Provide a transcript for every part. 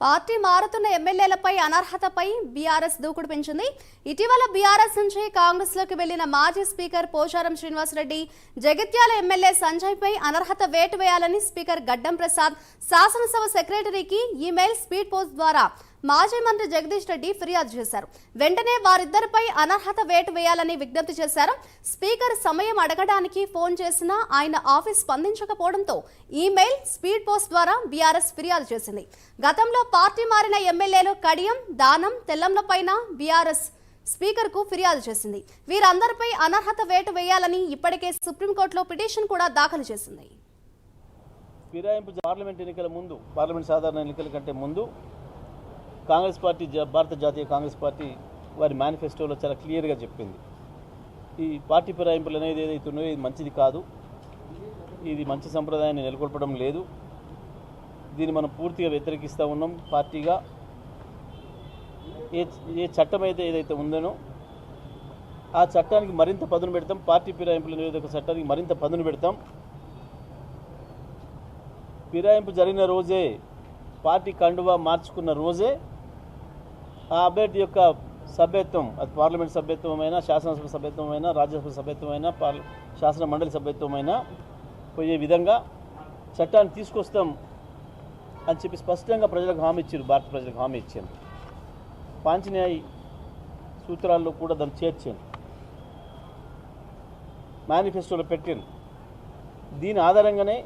Party మారుతున్న ఎమ్మెల్యేలపై అనర్హతపై BRS దూకుడు పెంచింది. ఇటీవల బీఆర్ఎస్ నుంచి కాంగ్రెస్లోకి వెళ్ళిన మాజీ స్పీకర్ పోచారం శ్రీనివాసరెడ్డి జగిత్యాల ఎమ్మెల్యే సంజయ్పై అనర్హత వేటు వేయాలని స్పీకర్ గడ్డం ప్రసాద్ శాసనసభ సెక్రటరీకి ఈమెయిల్ స్పీడ్ పోస్ట్ ద్వారా మాజీ మంత్రి జగదీష్ రెడ్డి ఫిర్యాదు చేశారు. వెంటనే వారిద్దరిపై అనర్హత వేటు వేయాలని విజ్ఞప్తి చేశారు. స్పీకర్ సమయం అడగడానికి ఫోన్ చేసినా ఆయన ఆఫీస్ స్పందించకపోవడంతో ఈమెయిల్ స్పీడ్ పోస్ట్ ద్వారా బీఆర్ఎస్ ఫిర్యాదు చేసింది. గతంలో పార్టీ మారిన ఎమ్మెల్యేలు కడియం దానం తెల్లంలపైన బీఆర్ఎస్ స్పీకర్కు ఫిర్యాదు చేసింది. వీరందరిపై అనర్హత వేటు వేయాలని ఇప్పటికే సుప్రీంకోర్టులో పిటిషన్ కూడా దాఖలు చేసింది. ఫిరాయింపు పార్లమెంట్ ఎన్నికల ముందు పార్లమెంట్ సాధారణ ఎన్నికల కంటే ముందు కాంగ్రెస్ పార్టీ జా- భారత జాతీయ కాంగ్రెస్ పార్టీ వారి మేనిఫెస్టోలో చాలా క్లియర్గా చెప్పింది. ఈ పార్టీ ఫిరాయింపులు అనేది ఏదైతే ఉన్నాయో ఇది మంచిది కాదు. ఇది మంచి సంప్రదాయాన్ని నెలకొల్పడం లేదు. దీన్ని మనం పూర్తిగా వ్యతిరేకిస్తూ ఉన్నాం పార్టీగా. ఏ ఏ చట్టం అయితే ఏదైతే ఉందనో ఆ చట్టానికి మరింత పదును పెడతాం. పార్టీ ఫిరాయింపుల నిరోధక చట్టానికి మరింత పదును పెడతాం. ఫిరాయింపు జరిగిన రోజే పార్టీ కండువా మార్చుకున్న రోజే ఆ అభ్యర్థి యొక్క సభ్యత్వం అది పార్లమెంట్ సభ్యత్వమైనా శాసనసభ సభ్యత్వమైనా రాజ్యసభ సభ్యత్వమైనా పార్ల శాసన మండలి సభ్యత్వమైనా పోయే విధంగా చట్టాన్ని తీసుకొస్తాం అని చెప్పి స్పష్టంగా ప్రజలకు హామీ ఇచ్చారు భారత ప్రజలకు హామీ ఇచ్చాను పాంచన్యాయి సూత్రాల్లో కూడా దాన్ని చేర్చాను మేనిఫెస్టోలో పెట్టాను దీని ఆధారంగానే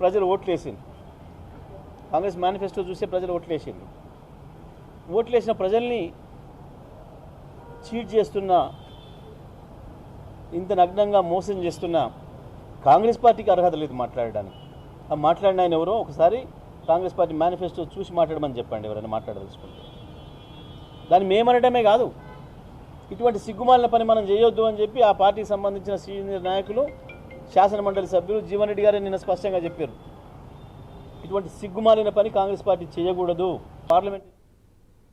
ప్రజలు ఓట్లేసింది కాంగ్రెస్ మేనిఫెస్టో చూసే ప్రజలు ఓట్లేసింది ఓట్లేసిన ప్రజల్ని చీట్ చేస్తున్న ఇంత నగ్నంగా మోసం చేస్తున్న కాంగ్రెస్ పార్టీకి అర్హత లేదు మాట్లాడడానికి. ఆ మాట్లాడిన ఆయన ఎవరో ఒకసారి కాంగ్రెస్ పార్టీ మేనిఫెస్టో చూసి మాట్లాడమని చెప్పండి ఎవరైనా మాట్లాడదలుచుకుంటే. దాన్ని మేమనడమే కాదు ఇటువంటి సిగ్గుమాలిన పని మనం చేయొద్దు అని చెప్పి ఆ పార్టీకి సంబంధించిన సీనియర్ నాయకులు శాసన మండలి సభ్యులు జీవన్ రెడ్డి గారే నిన్న స్పష్టంగా చెప్పారు. ఇటువంటి సిగ్గుమాలిన పని కాంగ్రెస్ పార్టీ చేయకూడదు. పార్లమెంట్